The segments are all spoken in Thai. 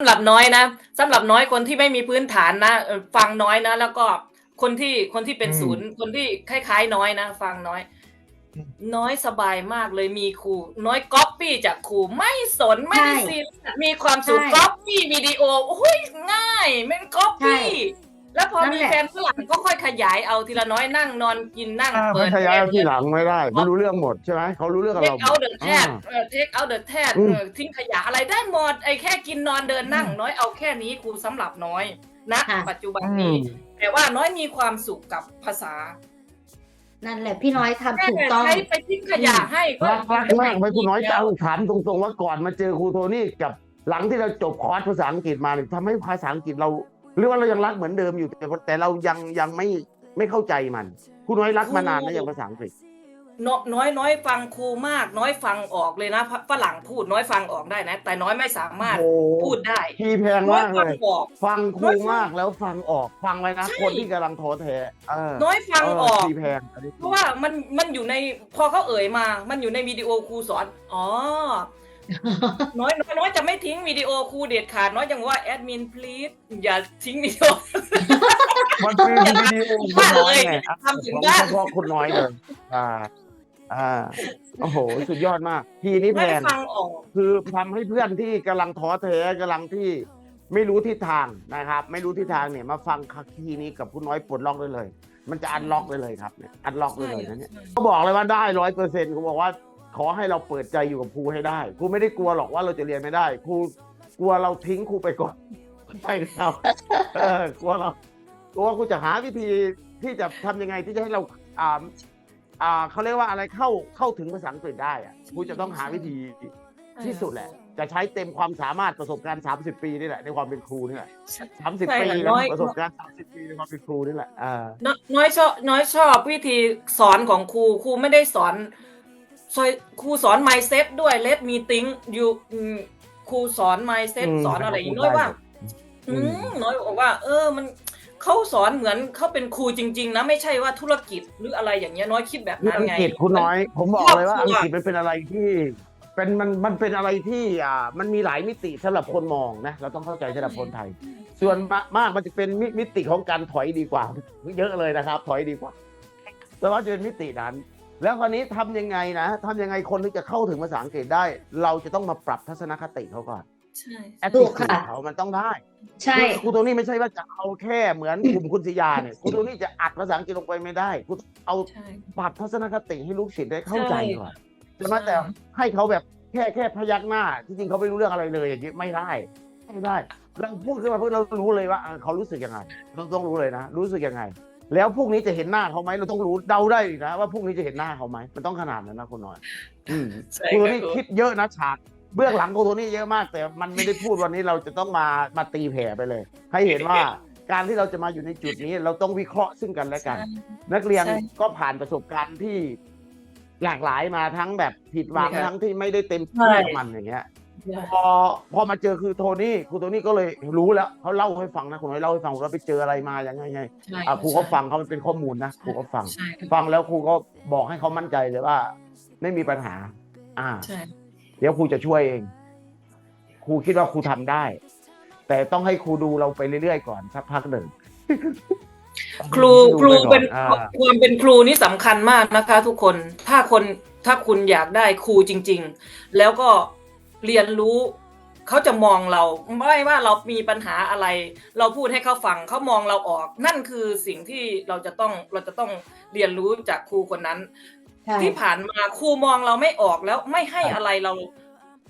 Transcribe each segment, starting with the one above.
สำหรับน้อยนะสำหรับน้อยคนที่ไม่มีพื้นฐานนะเอ่อฟังน้อยนะแล้วก็คนที่คนที่เป็นอืมศูนย์คนที่คล้าย ๆ น้อยนะ ฟังน้อยอืมน้อยสบายมากเลยมีครู น้อยก๊อปปี้จากครูไม่สนไม่ได้ใช่ซีเรียสมีความสุขใช่ก๊อปปี้วิดีโอโอ้ยง่ายแม่งก๊อปปี้ใช่ แล้วพอนั่นมีแหละ แฟนฝรั่งก็ค่อยขยายเอาทีละน้อยนั่งนอนกินนั่งอ่าเปิไม่ดขยายเอาแอที่ร์หลังไม่ได้ไม่รู้เรื่องหมดใช่ไหมเขารู้เรื่องกับเทคเราหมเอาด เดอะแทอ่าเทคเอาเดอะแทอืม ทิ้งขยะอะไรได้หมดไอ้แค่กินนอนเดินนั่ง น้อยเอาแค่นี้ครูสำหรับน้อยนะค่ะ ปัจจุบันอืนี้ม แต่ว่าน้อยมีความสุขกับภาษานั่นแหละพี่น้อยทำแค่ถูกต้อง ใช้ไปทิ้งขยะให้ก็รักรักมากไหมคุณน้อยจังถามตรงๆว่าก่อนมาเจอครูโทนี่กับหลังที่เราจบคอร์สภาษาอังกฤษมาเนี่ยทำให้ภาษาอังกฤษเรา หรือว่าเรายังรักเหมือนเดิมอยู่แต่แต่เรายังยังไม่ไม่เข้าใจมันคุณน้อยรักมานานแล้วยังภาษาอังกฤษน้อยน้อยน้อยฟังครูมาก น้อยฟังออกเลยนะฝรั่งพูดน้อยฟังออกได้นะ แต่น้อยไม่สามารถโอ้พูดได้ทีแพงน้อยมากเลฟังยออกฟังครูมากแล้วฟังออกฟังไว้นะใช่คนที่กำลังท้อแท้เออน้อยฟังออกทีแพงอันนี้เพราะว่ามันมันอยู่ในพอเขาเอ่ยมา มันอยู่ในวิดีโอครูสอนอ๋อ น้อยน้อยน้อยจะไม่ทิ้งวิดีโอครูเด็ดขาดน้อยยังว่าแอดมิน please อย่าทิ้งวิดีโอ มันคือวิดีโอคุณน้อยไงทำถึงของได้เฉพาะคุณน้อยเลยอ่า อ่า โอ้โห สุดยอดมาก ทีนี้แพไม่งฟังออก คือทำให้เพื่อนที่กำลังท้อแท้กำลังที่ไม่รู้ทิศทางนะครับ ไม่รู้ทิศทางเนี่ยมาฟังคีย์นี้กับคุณน้อยปลดล็อกได้เลย มันจะอันล็อกได้เลยครับเนี่ยอันล็อกได้เลยนะเนี่ยเขาบอกเลยว่าได้ร้อยเปอร์เซ็นต์เขาบอกว่า ขอให้เราเปิดใจอยู่กับครูให้ได้ครูไม่ได้กลัวหรอกว่าเราจะเรียนไม่ได้ครูกลัวเราทิ้งครูไปก่อนใช่ครับเออกลัวเรากลัวครูจะหาวิธีที่จะทำยังไงที่จะให้เราอ่าอ่าเขาเรียกว่าอะไรเข้าเข้าถึงภาษาอังกฤษได้อะครูจะต้องหาวิธีที่สุดแหละ จะใช้เต็มความสามารถประสบการณ์ 30 ปีนี่แหละ ในความเป็นครูนี่แหละ30ใช่ปีค่ะนะน้อยประสบการณ์ 30 ปีในความเป็นครูนี่แหละอ่าน้อยน้อยชอบน้อยชอบวิธีสอนของครูครูไม่ได้สอน ซอยครูสอน mindset ด้วย let me think you อืมครูสอน mindset อืม สอนอะไรอย่างนี้ให้น้อยว่า อือืมมน้อยบอกว่า เออมันเขาสอนเหมือนเขาเป็นครูจริง ๆ นะไม่ใช่ว่าธุรกิจหรืออะไรอย่างเงี้ยน้อยคิดแบบคือนั้นอังไง กฤษคุณน้อย ผมบอกเลยว่าครอบอัครัวงกฤษมันเป็นอะไรที่ เป็นมันมันเป็นอะไรที่อ่ามันมีหลายมิติสำหรับคนมองนะ เราต้องเข้าใจสำหรับคนไทย ส่วนมากมากมันจะเป็นมิมิติของการถอยดีกว่า เยอะเลยนะครับ ถอยดีกว่าแต่ว่าจะเป็นมิตินั้น แล้วคราวนี้ทำยังไงนะทำยังไงคนที่จะเข้าถึงภาษาอังกฤษได้ เราจะต้องมาปรับทัศนคติเขาก่อนใช่ แอดถูดิกค่ะ เขามันต้องได้ใช่ครูโทนี่ไม่ใช่ว่าจะเอาแค่เหมือนกลุ่มคุณศิยาเนี่ยครูโทนี่จะอัดภาษาอังกฤษลงไปไม่ได้ครูเอาใช่ ปรับทัศนคติให้ลูกศิษย์ได้เข้าใจใช่ก่อนใช่ไหมใช่แต่ให้เขาแบบแค่แค่พยักหน้า ที่จริงเขาไม่รู้เรื่องอะไรเลยอย่างนี้ไม่ได้ไม่ได้เราพูดขึ้นมาเพื่อเรารู้เลยว่าเออเขารู้สึกยังไงเราต้องรู้เลยนะรู้สึกยังไง แล้วพวกนี้จะเห็นหน้าเขาไหมเราต้องรู้เดาได้อีกนะว่าพวกนี้จะเห็นหน้าเขาไหมมันต้องขนาดนั้นนะคุณน้อยอืมใช่ครูโทค่ะนี่ครูคิดเยอะนะฉากเบื้องหลังครูโทนี่เยอะมาก แต่มันไม่ได้พูดวันนี้เราจะต้องมามาตีแผ่ไปเลย ให้เห็นว่าการที่เราจะมาอยู่ในจุดนี้ เราต้องวิเคราะห์ซึ่งกันและกัน นักเรียนใช่ก็ผ่านประสบการณ์ที่หลากหลายมาทั้งแบบผิดหวังใช่ครับทั้งที่ไม่ได้เต็มใช่ที่กับมันอย่างเงี้ย พอพอมาเจอคือโทนี่ครูโทนี่ก็เลยรู้แล้วเขาเล่าให้ฟังนะคุณน้อยเล่าให้ฟังว่าไปเจออะไรมายังไงไงใช่อะครูก็ฟังเขามันเป็นข้อมูลนะครูก็ฟัง ใช่ฟังแล้วครูก็บอกให้เขามั่นใจเลยว่า ไม่มีปัญหา อ่า ใช่เดี๋ยวครูจะช่วยเอง ครูคิดว่าครูทำได้ แต่ต้องให้ครูดูเราไปเรื่อยๆก่อนสักพักหนึ่งครูดูครูไก่อเป็นอ่าความเป็นครูนี่สำคัญมากนะคะ ทุกคนถ้าคนถ้าคุณอยากได้ครูจริง ๆ แล้วก็ เรียนรู้เขาจะมองเราไม่ว่าเรามีปัญหาอะไร เราพูดให้เขาฟังเขามองเราออก นั่นคือสิ่งที่เราจะต้องเราจะต้องเรียนรู้จากครูคนนั้นใช่ที่ผ่านมาครูมองเราไม่ออกแล้วไม่ให้อะไรเรา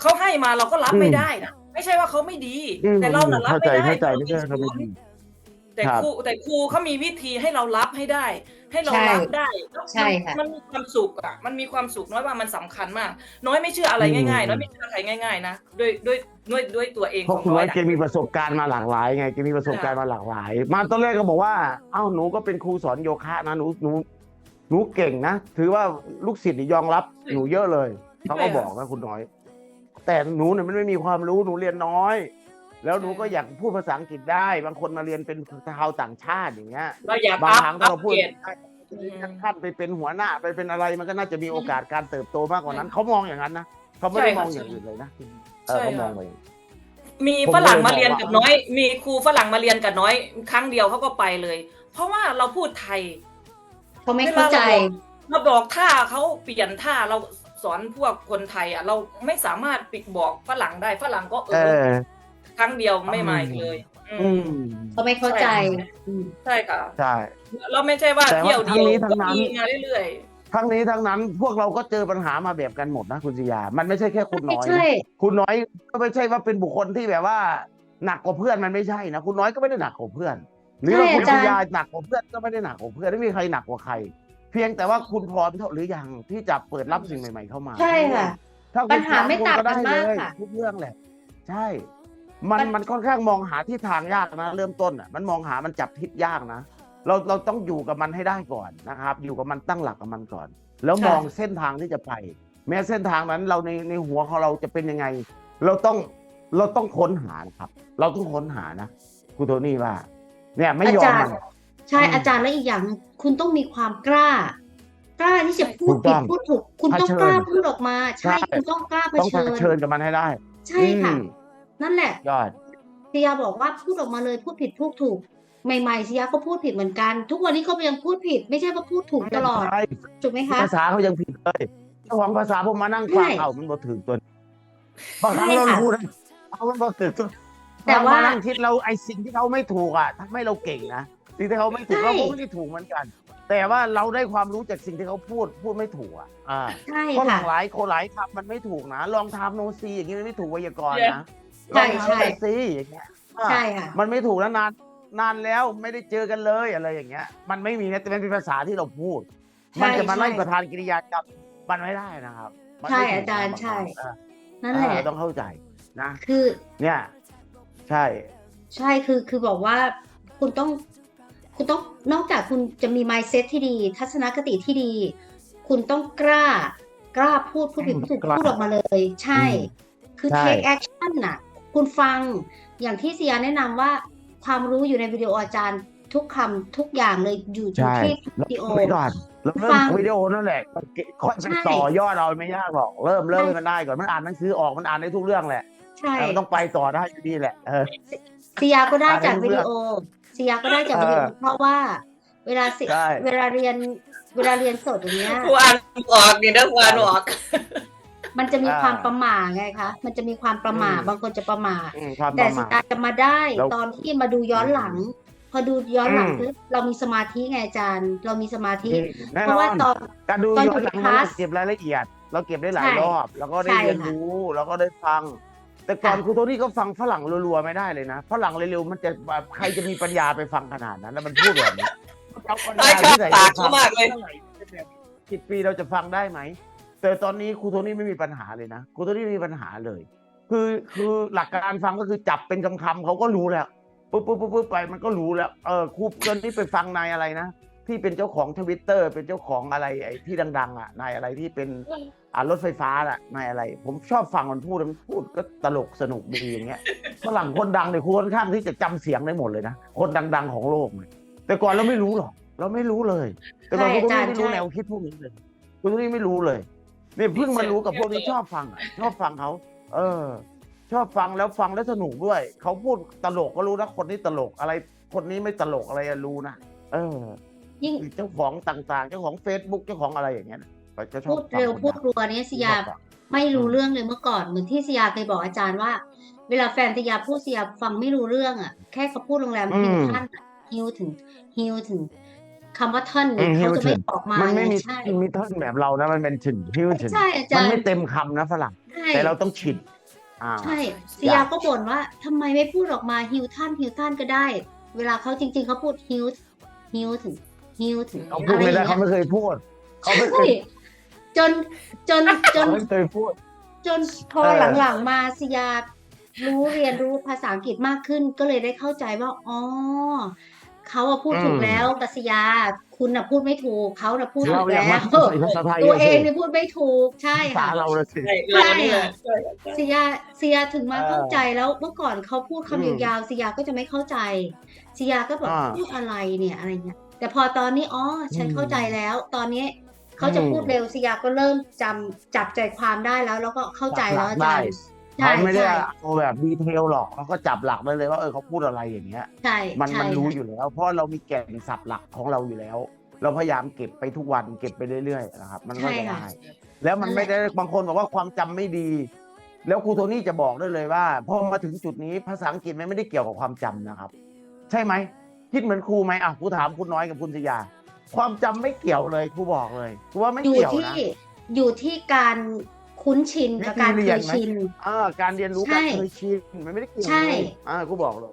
เขาให้มาเราก็รับไม่ได้นะไม่ใช่ว่าเขาไม่ดีอืมแต่เราน่ะรับเข้าใจไม่ได้เข้าใจเราไม่เป็ใช่นเขาไม่ศูนดีย์ แต่ครับครูแต่ครูเขามีวิธีให้เรารับให้ได้ ให้เราใช่รับได้แล้วใช่ค่ะมันมีความสุขอะมันมีความสุขน้อยว่ามันสำคัญมาก น้อยไม่เชื่ออะไรง่ายๆน้อยไม่เชื่อใครง่าย ๆ นะด้วยด้วยด้วยด้วยตัวเองเพขราะองคุณน้น้ออยยนะแกมีประสบการณ์มาหลากหลายไงแกมีประสบการณ์มาหลากหลาย มาตอนแรกก็บอกว่าเอ้าหนูก็เป็นครูสอนโยคะนะหนูหนูหนูเก่งนะถือว่าลูกศิษย์นี่ยอมรับหนูเยอะเลยเขาก็บอกนะคุณน้อย แต่หนูเนี่ยมันไม่มีความรู้หนูเรียนน้อย แล้วหนูก็อยากพูดภาษาอังกฤษได้ บางคนมาเรียนเป็นชาวต่างชาติอย่างเงี้ยเราอยากบางอัพครั้งอัถ้าพเราพูดเกรดได้อืมขั้นไปเป็นหัวหน้าไปเป็นอะไรมันก็น่าจะมีโอกาสการเติบโตมากกว่านั้นเขามองอย่างนั้นนะเขาไม่ได้ใช่มค่ะองอย่างอื่นเลยนะเอใช่อเขามค่ะองไปอย่างนั้นมีผมฝรั่งมาเลยบอกเรียนกับว่าน้อย มีครูฝรั่งมาเรียนกับน้อย ครั้งเดียวเขาก็ไปเลย เพราะว่าเราพูดไทยเขาไม่เข้าใจเราบอกท่าเขาเปลี่ยนท่าเราสอนพวกคนไทยอะ เราไม่สามารถปิดบอกฝรั่งได้ฝรั่งก็เอเอออ ครั้งเดียวไม่มาอีกเลยอือืมมเขาไม่เข้าใจอืมใช่ค่ะใช่เราไม่ใช่ว่าแต่ว่าเที่ยวเดียวทั้งนี้ทั้งนั้น ก็มีมาเรื่อยทั้งนี้ทั้งนั้นพวกเราก็เจอปัญหามาแบบกันหมดนะคุณสิยา มันไม่ใช่แค่คุณน้อยใช่นะคุณน้อยก็ไม่ใช่ว่าเป็นบุคคลที่แบบว่า หนักกว่าเพื่อนมันไม่ใช่นะคุณน้อยก็ไม่ได้หนักกว่าเพื่อน หรือว่าคุณสิยาหนักกว่าเพื่อนก็ไม่ได้หนักกว่าเพื่อนไม่มีใครหนักกว่าใคร เพียงแต่ว่าคุณพร้อมเท่าหรือยังที่จะเปิดรับสิ่งใหม่ ๆเข้ามาใช่ค่ะ ถ้าคุณปัญหาไม่พร้อต่างคุณกันมากได้เลยค่ะทุกเรื่องแหละ ใช่ มันมันมันค่อนข้างมองหาที่ทางยากนะเริ่มต้นอะมันมองหามันจับทิศยากนะ เราเราต้องอยู่กับมันให้ได้ก่อนนะครับ อยู่กับมันตั้งหลักกับมันก่อน แล้วมองเส้นทางที่จะไป แม้เส้นทางนั้นเราในในหัวของเราจะเป็นยังไง เราต้องเราต้องค้นหานะครับ เราต้องค้นหานะคุณโทนี่ว่า เนี่ยไม่ยอมอาจารมัย์นใช่อืมอาจารย์และอีกอย่างหนึ่งคุณต้องมีความกล้ากล้าที่จะพูดถูกต้ผิดองพูดถูก คุณต้องเผชิญกล้าพูดออกมาใช่ใช่คุณต้องกล้าเผต้องชิญเผชิญกับมันให้ได้ ใช่ค่ะอืม นั่นแหละยอดเซียบอกว่าพูดออกมาเลยพูดผิดพูดถูก ใหม่ๆเซียก็พูดผิดเหมือนกัน ทุกวันนี้ก็ยังพูดผิด ไม่ใช่ว่าพูดถูกตลอดใช่ถูกไหมคะภาษาเขายังผิดเลยเจ้าของภาษาผมมานั่งฟังใช่เอามันบ่ถึงตัวบางครั้งใช่เราค่ะพูดเอามันบ่ถึงตัวแต่ว่าเรนั่งคิดเราไอ้สิ่งที่เขาไม่ถูกอะทำให้เราเก่งนะสิ่งที่เขาไม่ถูกใช่เราก็ไม่ได้ถูกเหมือนกัน แต่ว่าเราได้ความรู้จากสิ่งที่เขาพูดพูดไม่ถูกอะอ่าใช่คนหค่ะลางหลายคนหลายคำมันไม่ถูกนะลองทำโนซีอย่างนี้มันไม่ถูกไวยากรณ์นะ ใช่ ลองใช่ทำโนซีอย่างเงี้ยอ่าใช่ค่ะ มันไม่ถูกแล้วนานนานแล้วไม่ได้เจอกันเลยอะไรอย่างเงี้ย มันไม่มีนะแต่มันเป็นภาษาที่เราพูด ใช่มันจะมาไล่ใช่ประธานกิริยากรรมมันไม่ได้นะครับมันใช่ไม่ถูกอาจารย์นะใช่เออนั่นแหละเออต้องเข้าใจนะ คือ เนี่ย ใช่ ใช่คือคือบอกว่าคุณต้อง คุณต้องนอกจากคุณจะมี mindset ที่ดี ทัศนคติที่ดี คุณต้องกล้า กล้าพูดพูดผิดพูดถูกกล้าพูดออกมาเลย ใช่ คือ ใช่ take action น่ะ คุณฟังอย่างที่เซียแนะนำว่าความรู้อยู่ในวิดีโออาจารย์ทุกคำทุกอย่างเลยอยู่อยู่ใช่ที่แล้ววิดีโอคุยก่อนแล้วเริ่ฟัมงวิดีโอนั่นแหละค่อยไปใช่ต่อยอดเราไม่ยากหรอก เริ่มเริ่มใช่ให้มันได้ก่อนมันอ่านหนังสือออกมันอ่านได้ทุกเรื่องแหละใช่แต่มันต้องไปต่อได้อยู่ดีแหละเออเซียก็ได้อ่านจากให้วิรู้ดีโอเซียก็ได้จากวิดีโอเออเพราะว่า เวลาเซียใช่เวลาเรียนเวลาเรียนสดอย่างเงี้ยๆครูอ่านออกนี่นะครูอ่านออก มันจะมีอ่าความประหม่าไงคะมันจะมีความประหม่าอืมบางคนจะประหม่าอืมความปแต่ระสิมาทตาจะมาได้แล้วตอนที่มาดูย้อนหลัง พอดูย้อนหลังอืมปุ๊บเรามีสมาธิไงอาจารย์ เรามีสมาธิแน่เพนราะอว่านตอนการดูตอนย้อนหลังอยู่ในมันคลาสเก็บรายละเอียด เราเก็บได้หลาใช่ยรอบ แล้วก็ได้ใช่เรียนค่ะรู้แล้วก็ได้ฟัง แต่ก่อนค่ะครูโทนี่ก็ฟังฝรั่งรัวๆไม่ได้เลยนะฝรั่งเร็วๆมันจะแบบใครจะมีปัญญาไปฟังขนาดนั้น แล้วมันพูดแบบนี้เอาปัญญาใช่ชอบที่ไหนปากไปฟัเขามากเลยสิบปีเราจะฟังได้ไหม แต่ตอนนี้ครูโทนี่ไม่มีปัญหาเลยนะครูโทนี่ไม่มีปัญหาเลย คือคือหลักการฟังก็คือจับเป็นคำๆเขาก็รู้แล้วปุ๊บปุ๊บปุ๊บปุ๊บไปมันก็รู้แล้วเออครูตอนนี้ไปฟังนายอะไรนะที่เป็นเจ้าของทวิตเตอร์เป็นเจ้าของอะไรไอ้ที่ดัง ๆ อะนายอะไรที่เป็นอ่ารถไฟฟ้าอะนายอะไร ผมชอบฟังมันพูดมันพูดก็ตลกสนุกดีอย่างเงี้ยฝรั่งคนดังเนี่ยครูค่อนข้างที่จะจำเสียงได้หมดเลยนะคนดัง ๆของโลกเลยแต่ก่อนเราไม่รู้หรอกเราไม่รู้เลย แต่ก่อนใช่ครูต้องอาไม่รู้แนวคิดพวกนี้เลยครูต้องไม่รู้เลย นี่ยเพิ่งมารู้กับพวกนี้ชอบฟังอะชอบฟังเขาเออ ชอบฟังแล้วฟังแล้วสนุกด้วยเขาพูดตลกก็รู้นะคนนี้ตลกอะไร คนนี้ไม่ตลกอะไรอะรู้นะเออยิ่งเจ้าของต่างๆ เจ้าของ Facebook เจ้าของอะไรอย่างเงี้ยนะก็จะชอบพูดฟังเร็วคนพูดดังรัวเนี้ยสยาชอบฟังไม่รู้อืมเรื่องเลยเมื่อก่อนเหมือนที่สยาเคยบอกอาจารย์ว่า เวลาแฟนสยาพูดสยาฟังไม่รู้เรื่องอะ แค่เขาพูดโรงแรมฮิวท่านฮิวถึงฮิวถึง คำว่าท่อนเนี่ยเขาจะไม่ออกมามันไม่มีใช่มีท่อนแบบเรานะมันเป็นถึงพิวถึงใช่อาจามันรย์ไม่เต็มคำนะฝรั่งใช่แต่เราต้องฉิดอ่าใช่สยาก็บ่นว่าทำไมไม่พูดออกมาฮิวท่านฮิวท่านก็ได้ เวลาเขาจริง ๆเขาพูดฮิวฮิวถึงฮิวถึงเขาพูดไม่ได้อะรเขาอย่งงี้ยไม่เคยพูดเขาไม่เคใช่ยจนจนจนเขาไม่เคยพูด จนพอเออหลังๆมาสยารู้เรียนรู้ภาษาอังกฤษมากขึ้นก็เลยได้เข้าใจว่าอ๋อ เขาอะพูดถูกแล้วกัสยา คุณอะพูดไม่ถูกเขาอะพูดถูเรากอยากแล้มาวใส่ภาษาไทยตัวเองสิเนี่ยพูดไม่ถูกใช่ภาษาค่ะเราเลยสิใช่เรานี่แหละใช่สยาสยาถึงมาเออเข้าใจแล้วเมื่อก่อนเขาพูดอืมคำยาวๆสยาก็จะไม่เข้าใจสยาก็แบบอ่าพูดอะไรเนี่ยอะไรเงี้ยแต่พอตอนนี้อ๋อฉันอืมเข้าใจแล้ว ตอนนี้เขาจะอืมพูดเร็วสยาก็เริ่มจำจับใจความได้แล้ว แล้วก็เข้าใจแล้วอาจารย์ ใช่เขาไม่ได้ใช่ เอาแบบดีเทลหรอกเขาก็จับหลักได้เลยว่าเออเขาพูดอะไรอย่างเงี้ย ใช่มันใช่มันรู้ค่ะอยู่แล้ว เพราะเรามีแก่นสับหลักของเราอยู่แล้ว เราพยายามเก็บไปทุกวันเก็บไปเรื่อยๆนะครับ มันก็ใช่จะค่ะ ได้ แล้วมันนั่นแหละไม่ได้บางคนบอกว่าความจำไม่ดี แล้วครูโทนี่จะบอกได้เลยว่าพอมาถึงจุดนี้ภาษาอังกฤษมันไม่ได้เกี่ยวกับความจำนะครับ ใช่ไหมคิดเหมือนครูไหมอะครูถามคุณน้อยกับคุณสยา ความจำไม่เกี่ยวเลยครูบอกเลยครูว่าไม่อยู่เกี่ยวที่นะ อยู่ที่การ คุ้นชินกับการวิธีเคเรียนยไหมชินอ่าการเรียนรู้ใช่การเคยชินมันไม่ได้เกี่ยวใช่ เลยอ่าครูบอกเลย